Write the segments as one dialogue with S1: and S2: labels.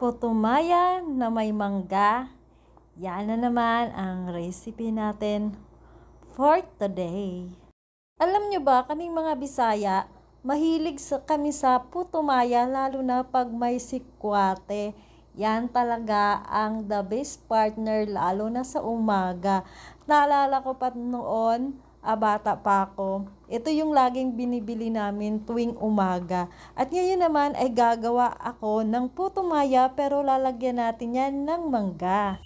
S1: Putumaya na may mangga. Yan na naman ang recipe natin for today. Alam nyo ba, kaming mga Bisaya, mahilig sa, kami sa putumaya lalo na pag may sikwate. Yan talaga ang the best partner lalo na sa umaga. Naalala ko pa noon, ah, bata pa ako. Ito yung laging binibili namin tuwing umaga. At ngayon naman ay gagawa ako ng putumaya pero lalagyan natin yan ng mangga.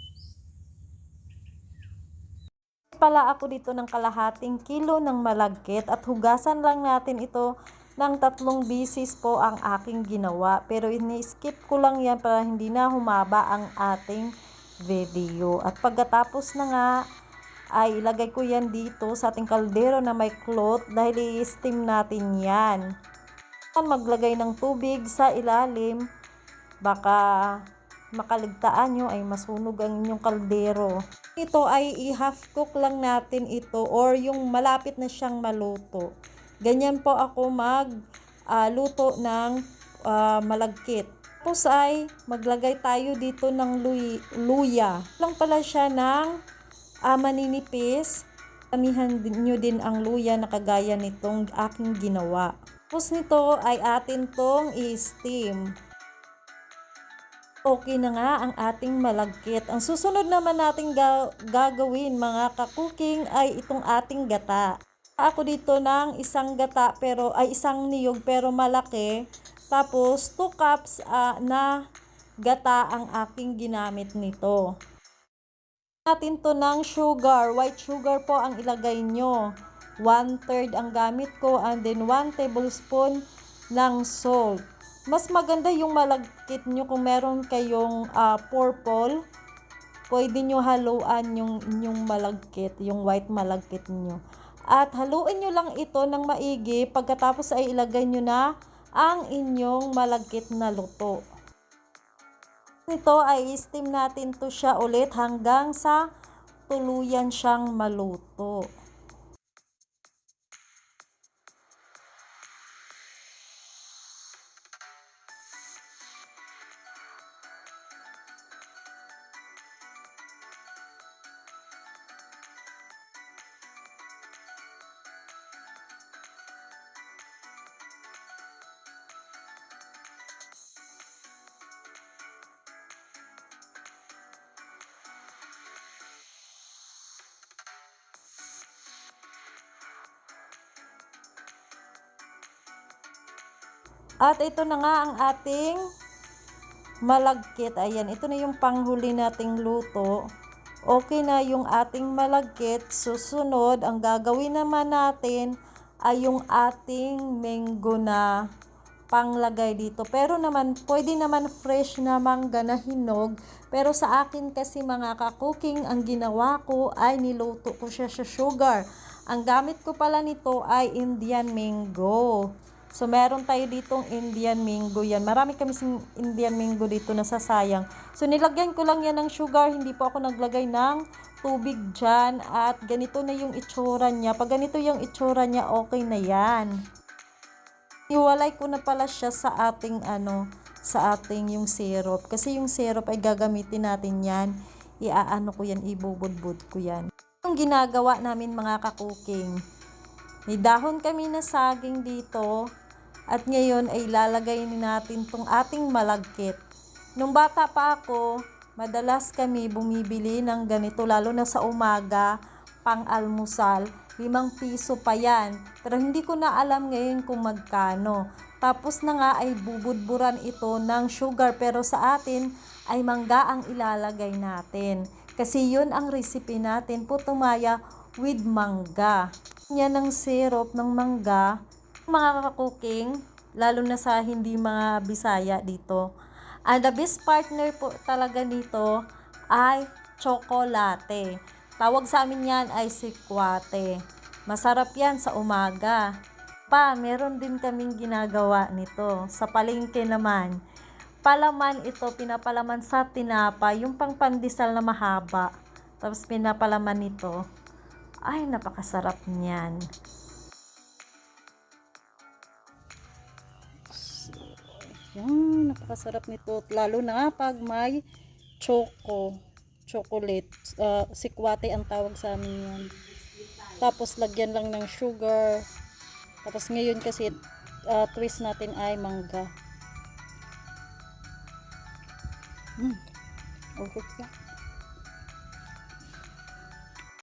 S1: Pala ako dito ng kalahating kilo ng malagkit at hugasan lang natin ito ng tatlong bisis po ang aking ginawa. Pero ini-skip ko lang yan para hindi na humaba ang ating video. At pagkatapos na nga ay ilagay ko yan dito sa ating kaldero na may cloth dahil i-steam natin yan. Maglagay ng tubig sa ilalim baka makaligtaan nyo ay masunog ang inyong kaldero. Ito ay i-half cook lang natin ito or yung malapit na siyang maluto. Ganyan po ako mag luto ng ah, malagkit. Tapos ay maglagay tayo dito ng luy, luya. Lang pala siya ng ah, maninipis. Amihan nyo din ang luya na kagaya nitong aking ginawa. Tapos nito ay atin tong i-steam. Okay na nga ang ating malagkit. Ang susunod naman nating ga- gagawin mga kakuking ay itong ating gata. Ako dito ng isang gata pero ay isang niyog pero malaki. Tapos 2 cups ah, na gata ang aking ginamit nito. Natin to ng sugar. White sugar po ang ilagay nyo. 1 third ang gamit ko and then 1 tablespoon ng salt. Mas maganda yung malagkit nyo kung meron kayong ah, purple. Pwede nyo haluan yung inyong malagkit, yung white malagkit nyo. At haluin nyo lang ito ng maigi. Pagkatapos ay ilagay nyo na ang inyong malagkit na luto. Ito ay steam natin to siya ulit hanggang sa tuluyan siyang maluto. At ito na nga ang ating malagkit. Ayan, ito na yung panghuli nating luto. Okay na yung ating malagkit. Susunod, ang gagawin naman natin ay yung ating mango na panglagay dito. Pero naman, pwede naman fresh na mangga na hinog. Pero sa akin kasi mga kakuking, ang ginawa ko ay niluto ko siya sa sugar. Ang gamit ko pala nito ay Indian mango. So, meron tayo ditong Indian mango yan. Marami kami sing Indian mango dito na sasayang. So, nilagyan ko lang yan ng sugar. Hindi po ako naglagay ng tubig dyan. At ganito na yung itsura niya. Pag ganito yung itsura niya, okay na yan. Iwalay ko na pala siya sa ating ano, sa ating yung syrup. Kasi yung syrup ay gagamitin natin yan. Iaano ko yan, ibubudbud ko yan. Yung ginagawa namin mga kakuking. May dahon kami na saging dito. At ngayon ay lalagay natin tong ating malagkit. Nung bata pa ako, madalas kami bumibili ng ganito lalo na sa umaga, pang almusal. Limang piso pa yan. Pero hindi ko na alam ngayon kung magkano. Tapos na nga ay bubudburan ito ng sugar pero sa atin ay mangga ang ilalagay natin. Kasi yun ang recipe natin, putumaya with mangga. Yan ang syrup ng mangga mga kakuking, lalo na sa hindi mga Bisaya dito. And the best partner po talaga nito ay chocolate. Tawag sa amin yan ay sikwate. Masarap yan sa umaga. Pa, meron din kaming ginagawa nito. Sa palengke naman. Palaman ito, pinapalaman sa tinapa, yung pang pandesal na mahaba. Tapos pinapalaman nito. Ay, napakasarap niyan. Yan, napakasarap nito. Lalo na pag may choco, chocolate. Uh, sikwate ang tawag sa amin yan. Tapos lagyan lang ng sugar. Tapos ngayon kasi uh, twist natin ay mangga. Mm. Okay.